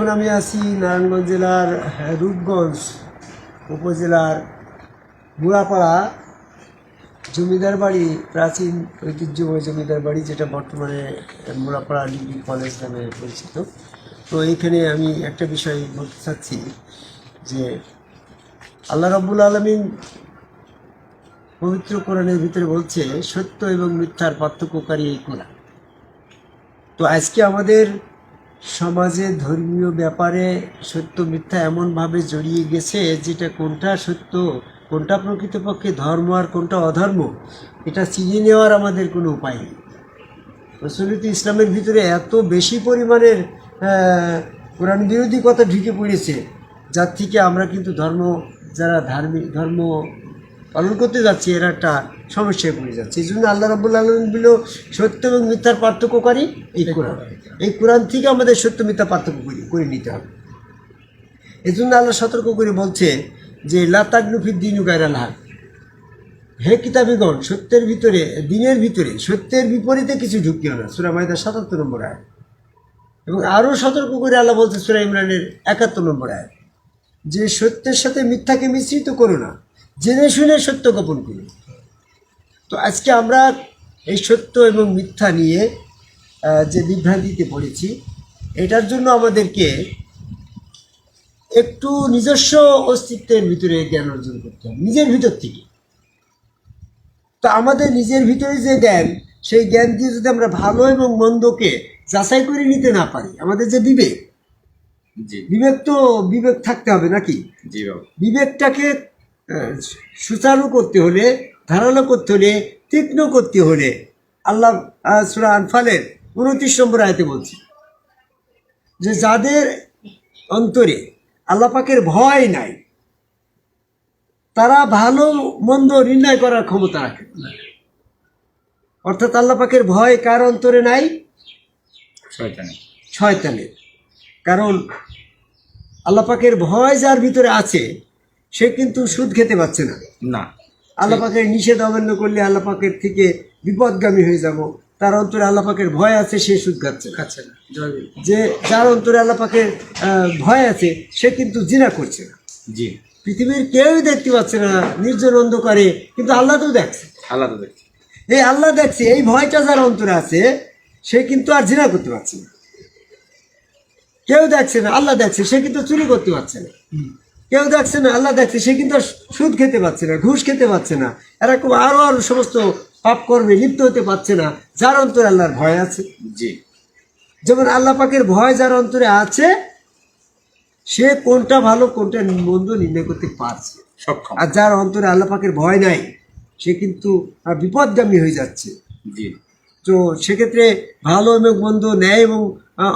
এখন আমি আছি নারায়ণগঞ্জ জেলার রূপগঞ্জ উপজেলার বুড়াপাড়া জমিদার বাড়ি, প্রাচীন ঐতিহ্যময় জমিদার বাড়ি, যেটা বর্তমানে মুড়াপাড়া ডিগ্রি কলেজ নামে পরিচিত। তো এইখানে আমি একটা বিষয় বলতে চাচ্ছি যে আল্লাহ রাব্বুল আলমিন পবিত্র কোরআনের ভিতরে বলছে, সত্য এবং মিথ্যার পার্থক্যকারী এই কোরআন। তো আজকে আমাদের সমাজে ধর্মীয় ব্যাপারে সত্য, মিথ্যা এমনভাবে জড়িয়ে গেছে যেটা কোনটা সত্য, কোনটা প্রকৃতপক্ষে ধর্ম আর কোনটা অধর্ম, এটা চিনে নেওয়ার আমাদের কোনো উপায় নেই। প্রচলিত ইসলামের ভিতরে এত বেশি পরিমাণের কোরআন বিরোধী কথা ঢুকে পড়েছে, যার থেকে আমরা কিন্তু ধর্ম, যারা ধার্মিক ধর্ম পালন করতে যাচ্ছি, এরা একটা সমস্যায় পড়ে যাচ্ছে। এই জন্য আল্লাহ রাবুল আলম বিল সত্য এবং মিথ্যার পার্থক্যকারী এই কোরআন। এই কোরআন থেকে আমাদের সত্য মিথ্যা পার্থক্য করে করে নিতে হবে। এই জন্য আল্লাহ সতর্ক করে বলছে যে লাতাগনুফির দিন গায়রাল হাক হে কিতাবিগণ সত্যের ভিতরে দিনের ভিতরে সত্যের বিপরীতে কিছু ঢুকিও না। সুরা মাইদার সাতাত্তর নম্বর আয় এবং আরও সতর্ক করে আল্লাহ বলছে সুরা ইমরানের একাত্তর নম্বর আয় যে সত্যের সাথে মিথ্যাকে মিশ্রিত করো না জেনে শুনে সত্য গোপন করো। তো আজকে আমরা এই সত্য এবং মিথ্যা নিয়ে যে বিভ্রান্তিতে পড়েছি এটার জন্য আমাদেরকে একটু নিজস্ব অস্তিত্বের ভিতরে জ্ঞান অর্জন করতে হবে নিজের ভিতর থেকে। তো আমাদের নিজের ভিতরে যে জ্ঞান সেই জ্ঞান দিয়ে যদি আমরা ভালো এবং মন্দকে যাচাই করে নিতে না পারি আমাদের যে বিবেক বিবেক তো বিবেক থাকতে হবে নাকি? বিবেকটাকে সুচারু করতে হলে ধারালো করতে হলে তীক্ষ্ণ করতে হলে আল্লাহ সূরা আনফালের উনত্রিশ নম্বর আয়তে বলছি যে যাদের অন্তরে আল্লাহ পাকের ভয় নাই তারা ভালো মন্দ নির্ণয় করার ক্ষমতা রাখে। অর্থাৎ আল্লাহ পাকের ভয় কার অন্তরে নাই? শয়তানি শয়তানের। কারণ আল্লাহ পাকের ভয় যার ভিতরে আছে সে কিন্তু সুদ খেতে পারছে না। না। আল্লাহ পাকের নিষেধ অমান্য করলে আল্লাহ পাকের থেকে বিপদগামী হয়ে যাব। তার অন্তরে আল্লাহ পাকের ভয় আছে সে সুদ খাচ্ছে খাচ্ছে না। যে যার অন্তরে আল্লাহ পাকের আহ, ভয় আছে সে কিন্তু জিনা করছে না। জি। পৃথিবীর কেউই দেখতে পাচ্ছে না নির্জন অন্ধকারে কিন্তু আল্লাহ তো দেখছে। আল্লাহ তো দেখছি। এই আল্লাহ দেখছে এই ভয়টা যার অন্তরে আছে সে কিন্তু আর জিনা করতে পারছে না। কেউ দেখছে না আল্লাহ দেখছে সে কিন্তু চুরি করতে পারছে না। কেউ দেখছে না আল্লাহ দেখছে সে কিন্তু সুদ খেতে পারছে না ঘুষ খেতে পারছে না। এরকম আরও আরও সমস্ত পাপ কর্মে লিপ্ত হতে পারছে না যার অন্তরে আল্লাহর ভয় আছে। জি। যেমন আল্লাহ পাকের ভয় যার অন্তরে আছে সে কোনটা ভালো কোনটা মন্দ নির্ণয় করতে পারছে। সক্ষম। আর যার অন্তরে আল্লাহ পাকের ভয় নাই সে কিন্তু বিপদগামী হয়ে যাচ্ছে। জি। তো সেক্ষেত্রে ভালো এবং মন্দ ন্যায় এবং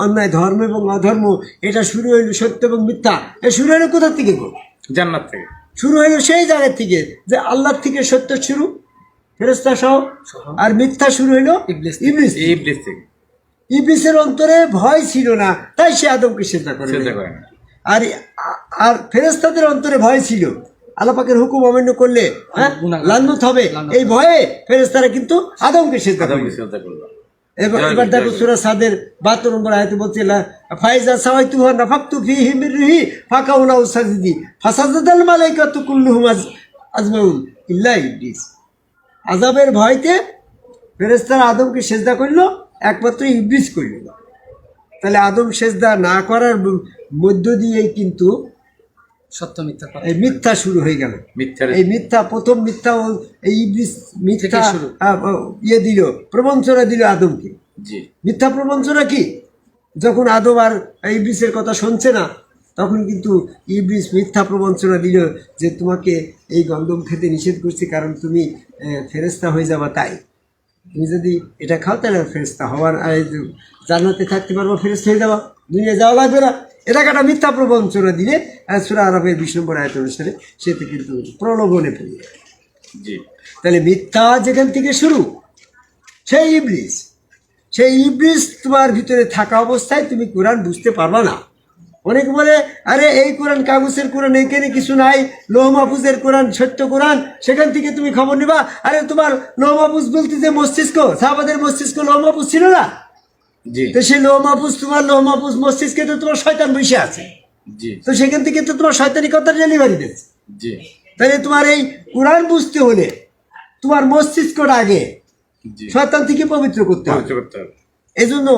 অন্যায় ধর্ম এবং অধর্ম এটা শুরু হইল সত্য এবং মিথ্যা। এ শুরু হইল কোথা থেকে গো? জান্নাত থেকে। শুরু হইল সেই জায়গা থেকে যে আল্লাহর থেকে সত্য শুরু। ফেরেস্তা সহ আর মিথ্যা শুরু হইল ইবলিস ইবলিস থেকে। ইবলিসের অন্তরে ভয় ছিল না তাই সে আদমকে চেষ্টা করে চিন্তা করে আর আর ফেরেস্তাদের অন্তরে ভয় ছিল। আল্লাহ পাকের হুকুম অমান্য করলে হ্যাঁ। লান্নত হবে। এই ভয়ে ফেরেস্তারা কিন্তু আদমকে চিন্তা করল। এবার দেখো সুরা সাদের বাহাত্তর নম্বর আয়তে বলছে ফাইজা সাওয়াইতু হা নাফাকতু ফিহি মির রুহি উসাজিদি ফাসাজাদাল মালাইকাতু কুল্লুহুম আজ আজমাউন ইল্লা ইবলিস। আযাবের ভয়তে ফেরেশতারা আদমকে সেজদা করল একমাত্র ইবলিস করল। না তাহলে আদম সেজদা না করার মধ্য দিয়েই কিন্তু সত্য মিথ্যা এই মিথ্যা শুরু হয়ে গেল। মিথ্যার এই মিথ্যা প্রথম মিথ্যা ও- এই মিথ্যা ইয়ে দিল প্রবঞ্চনা দিল আদমকে। জি। মিথ্যা প্রবঞ্চনা কি? যখন আদম আর ইবলিসের কথা শুনছে না তখন কিন্তু ইবলিস মিথ্যা প্রবঞ্চনা দিল যে তোমাকে এই গন্ধম খেতে নিষেধ করছি কারণ তুমি ফেরেস্তা হয়ে যাবা তাই। তুমি যদি এটা খাও তাহলে ফেরেস্তা হওয়ার জান্নাতে থাকতে পারব ফেরেস্তা হয়ে যাবা। দুনিয়া যাওয়া লাগবে না। এটা একটা মিথ্যা প্রবঞ্চনা দিলে সূরা আরবের বিশ নম্বর আয়ত অনুসারে সেটা কিন্তু প্রলোভনে পড়ে যায়। জি। তাহলে মিথ্যা যেখান থেকে শুরু? সেই ইবলিস। সেই ইবলিস তোমার ভিতরে থাকা অবস্থায় তুমি কোরআন বুঝতে পারবা না। অনেকে বলে আরে এই কোরআন কাগজের কোরআন এখানে কিছু নাই। লোহ মাহফুজের কোরআন সত্য কোরআন সেখান থেকে তুমি খবর নিবা। আরে তোমার লোহ মাহফুজ বলতে যে মস্তিষ্ক সাহাবাদের মস্তিষ্ক লোহ মাহফুজ ছিল না? তো সেই লোহ মাহফুজ তোমার লোহ মাহফুজ মস্তিষ্কে তো তোমার শয়তান বসে আছে। তো সেখান থেকে তো তোমার শয়তানি কথা ডেলিভারি দিচ্ছে তাহলে তোমার এই কোরআন বুঝতে হলে তোমার মস্তিষ্কটা আগে শয়তান থেকে পবিত্র করতে হবে। পবিত্র করতে হবে। এই জন্য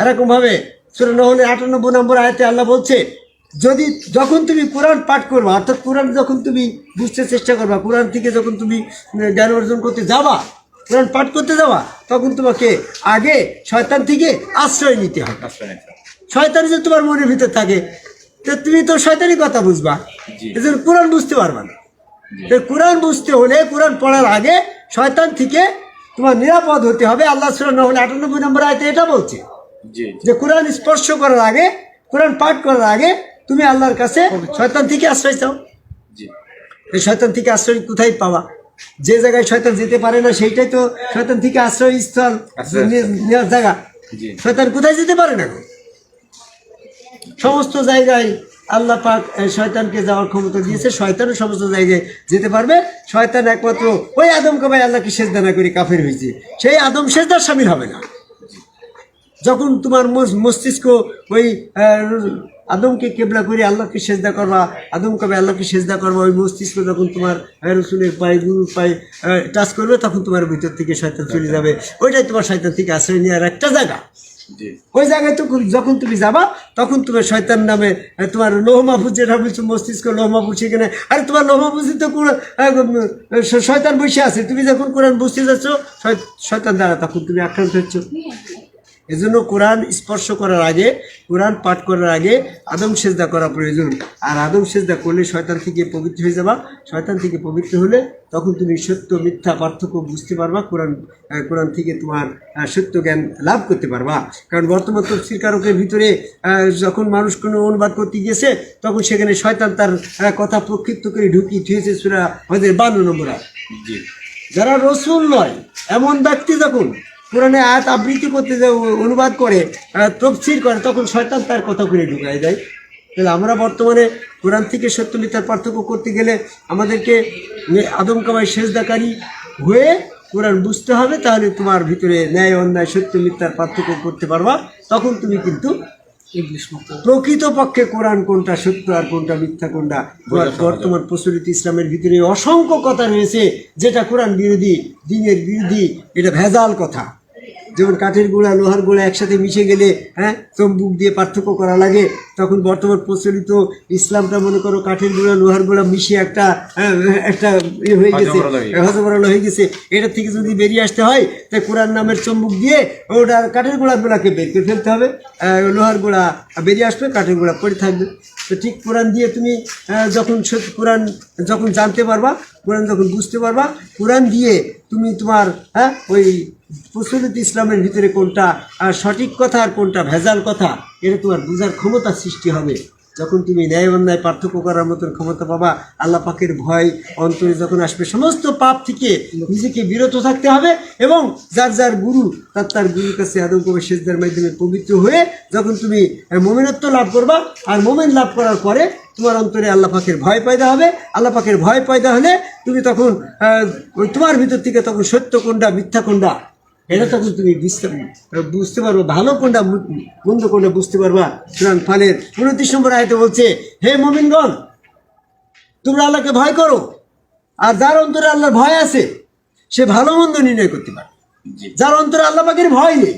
এরকম ভাবে সুরানহলের আটানব্বই নম্বর আয়তে আল্লাহ বলছে যদি যখন তুমি কোরআন পাঠ করবা অর্থাৎ কোরআন যখন তুমি বুঝতে চেষ্টা করবা কোরআন থেকে যখন তুমি জ্ঞান অর্জন করতে যাবা কোরআন পাঠ করতে যাওয়া তখন তোমাকে আগে শয়তান থেকে আশ্রয় নিতে হবে। শয়তান যে তোমার মনের ভিতর থাকে তো তুমি তো শয়তানি কথা বুঝবা। জি। এই জন্য কোরআন বুঝতে পারবা না। কোরআন বুঝতে হলে কোরআন পড়ার আগে শয়তান থেকে তোমার নিরাপদ হতে হবে। আল্লাহ সুরান আটানব্বই নম্বর আয়তে এটা বলছে। যে কোরআন স্পর্শ করার আগে কোরআন পাঠ করার আগে তুমি আল্লাহর কাছে শয়তান থেকে আশ্রয় চাও। জি। এই শয়তান থেকে আশ্রয় কোথায় পাওয়া যে জায়গায় শয়তান যেতে পারে না সেইটাই তো শয়তান থেকে আশ্রয় স্থল আশ্রয় নে- নেওয়ার জায়গা। শয়তান কোথায় যেতে পারে না সমস্ত জায়গায় আল্লাহ পাক শয়তানকে যাওয়ার ক্ষমতা দিয়েছে। শয়তানও সমস্ত জায়গায় যেতে পারবে। শয়তান একমাত্র ওই আদম ভাই আল্লাহকে সেজদা না করে কাফের হয়েছে। সেই আদম সেজদার সামিল হবে না। যখন তোমার মস্তিষ্ক ওই আদমকে কেবলা করে আল্লাহকে সেজদা করবা আদম কবে আল্লাহকে সেজদা করবা ওই মস্তিষ্ক যখন তোমার রসুলের পায়ে গুরুর পায়ে টাচ করবে তখন তোমার ভিতর থেকে শয়তান চলে যাবে। ওইটাই তোমার শয়তান থেকে আশ্রয় নেওয়ার একটা জায়গা। ওই জায়গায় তো যখন তুমি যাবা তখন তোমার শয়তান নামে তোমার লোহ মাহফুজ যেটা বলছো মস্তিষ্ক লোহ মাহফুজ সেখানে আরে তোমার লোহ মাহফুজ তো শয়তান বসে আছে। তুমি যখন কোরআন বুঝতে যাচ্ছ শয়- শয়তান দ্বারা তখন তুমি আক্রান্ত হচ্ছ। এজন্য কোরআন স্পর্শ করার আগে কোরআন পাঠ করার আগে আদম সেজদা করা প্রয়োজন। আর আদম সেজদা করলে শয়তান থেকে পবিত্র হয়ে যাবা। শয়তান থেকে পবিত্র হলে তখন তুমি সত্য মিথ্যা পার্থক্য বুঝতে পারবা কোরআন কোরআন থেকে তোমার সত্য জ্ঞান লাভ করতে পারবা। কারণ বর্তমান তফসির কারকের ভিতরে যখন মানুষ কোনো অনুবাদ করতে গিয়েছে তখন সেখানে শয়তান তার কথা প্রক্ষিপ্ত করে ঢুকিয়ে থুয়েছে সুরা আমাদের বান্ন নম্বর যারা রসুল নয় এমন ব্যক্তি যখন কোরআনে আয়াত আবৃত্তি করতে যে অনুবাদ করে তফসির করে, তখন শয়তান তার কথা করে ঢুকায় দেয়। তাহলে আমরা বর্তমানে কোরআন থেকে সত্য পার্থক্য করতে গেলে আমাদেরকে আদমকামায় সেজদাকারী হয়ে কোরআন বুঝতে হবে, তাহলে তোমার ভিতরে ন্যায় অন্যায়, সত্য পার্থক্য করতে পারবা, তখন তুমি কিন্তু প্রকৃতপক্ষে কোরআন কোনটা সত্য আর কোনটা মিথ্যা কোনটা? বর্তমান প্রচলিত ইসলামের ভিতরে অসংখ্য কথা রয়েছে যেটা কোরআন বিরোধী দিনের বিরোধী এটা ভেজাল কথা। যেমন কাঠের গুঁড়া লোহার গুঁড়া একসাথে মিশে গেলে হ্যাঁ চম্বুক দিয়ে পার্থক্য করা লাগে তখন বর্তমান প্রচলিত ইসলামটা মনে করো কাঠের গোড়া লোহার গোড়া মিশিয়ে একটা হ্যাঁ, একটা ইয়ে হয়ে গেছে হজবরল হয়ে গেছে। হয়ে এটা থেকে যদি বেরিয়ে আসতে হয় তাই কোরআন নামের চম্বুক দিয়ে ওটা কাঠের গোড়াগুলাকে বের করে ফেলতে হবে। লোহার গোড়া বেরিয়ে আসবে কাঠের গোড়া পড়ে থাকবে। তো ঠিক কোরআন দিয়ে তুমি যখন সত্যি কোরআন যখন জানতে পারবা কোরআন যখন বুঝতে পারবা কোরআন দিয়ে তুমি তোমার হ্যাঁ ওই প্রচলিত ইসলামের ভিতরে কোনটা সঠিক কথা আর কোনটা ভেজাল কথা এটা তোমার বোঝার ক্ষমতা সৃষ্টি হবে। যখন তুমি ন্যায় অন্যায় পার্থক্য করার মতন ক্ষমতা পাবা, আল্লাহ পাকের ভয় অন্তরে যখন আসবে, সমস্ত পাপ থেকে নিজেকে বিরত থাকতে হবে এবং যার যার গুরু, তার তার গুরুর কাছে আদম কবে সেজদার মাধ্যমে পবিত্র হয়ে যখন তুমি মোমেনত্ব লাভ করবা, আর মোমেন লাভ করার পরে তোমার অন্তরে আল্লাহ পাকের ভয় পয়দা হবে। আল্লাহ পাকের ভয় পয়দা হলে তুমি তখন তোমার ভিতর থেকে তখন সত্য কোনটা মিথ্যা এটা তখন তুমি বুঝতে বুঝতে পারব ভালো কোনটা মন্দ কোনটা বুঝতে পারবা। সুতরাং ফলের উনত্রিশ নম্বর আয়তে বলছে হে মমিনগণ তোমরা আল্লাহকে ভয় করো। আর যার অন্তরে আল্লাহর ভয় আছে সে ভালো মন্দ নির্ণয় করতে পারে। যার অন্তরে আল্লাহ পাকের ভয় নেই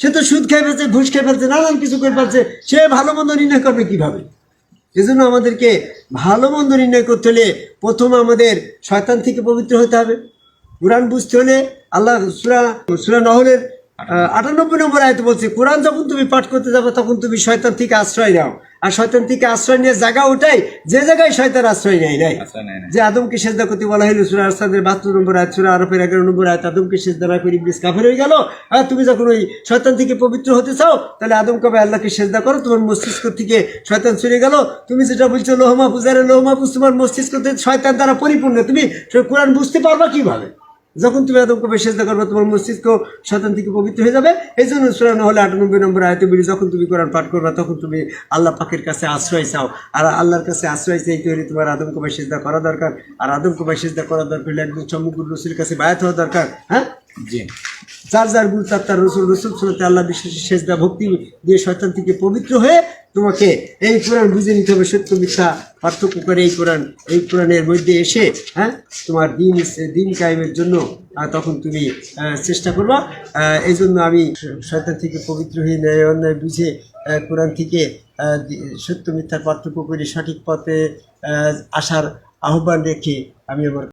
সে তো সুদ খেয়ে ফেলছে ঘুষ খেয়ে ফেলছে নানান কিছু করে ফেলছে সে ভালো মন্দ নির্ণয় করবে কীভাবে? এজন্য আমাদেরকে ভালো মন্দ নির্ণয় করতে হলে প্রথম আমাদের শয়তান থেকে পবিত্র হতে হবে। কোরআন বুঝতে হলে আল্লাহ সুরা সুরা নহলের আটানব্বই নম্বর আয়তে বলছে কোরআন যখন তুমি পাঠ করতে যাবে তখন তুমি শয়তান থেকে আশ্রয় নাও। আর শয়তান থেকে আশ্রয় নিয়ে জায়গা ওটাই যে জায়গায় শয়তান আশ্রয় নেয় নাই। যে আদমকে সেজদা করতে বলা হলো সুরা আরসাদের বাহাত্তর নম্বর আয়াত সুরা আরফের এগারো নম্বর আয়াত আদমকে সেজদা না করে ইবলিস কাফের হয়ে গেল। আর তুমি যখন ওই শয়তান থেকে পবিত্র হতে চাও তাহলে আদম কবে আল্লাহকে সেজদা করো? তোমার মস্তিষ্ক থেকে শয়তান চলে গেল। তুমি যেটা বলছো লোহমা পূজারে লোহমা পুজ তোমার মস্তিষ্ক থেকে শয়তান দ্বারা পরিপূর্ণ। তুমি কোরআন বুঝতে পারবা কীভাবে? যখন তুমি আদমকে চেষ্টা করবে, তোমার মস্তিষ্ক শতান থেকে পবিত্র হয়ে যাবে। এই জন্য সুরান হলে আটানব্বই নম্বর আয়তে বলি, যখন তুমি কোরআন পাঠ করবে, তখন তুমি আল্লাহ পাকের কাছে আশ্রয় চাও। আর আল্লাহর কাছে আশ্রয় চাই তৈরি তোমার আদমকে সেজদা করা দরকার। আর আদমকে সেজদা করা দরকার হলে একজন রসুলের কাছে বায়াত হওয়া দরকার হ্যাঁ? জি। যার যার গুরু, তার তার রসুল রসুল সুরতে আল্লাহ বিশ্বাসী সেজদা, ভক্তি দিয়ে শয়তান থেকে পবিত্র হয়ে তোমাকে এই কোরআন বুঝে নিতে হবে, সত্য মিথ্যা পার্থক্য করে এই কোরআন, এই কোরআনের মধ্যে এসে হ্যাঁ তোমার দিন দিন কায়েমের জন্য তখন তুমি চেষ্টা করবা। এই জন্য আমি শয়তান থেকে পবিত্র হয়ে ন্যায় অন্যায় বুঝে কোরআন থেকে সত্য মিথ্যার পার্থক্য করে সঠিক পথে আসার আহ্বান রেখে আমি আমার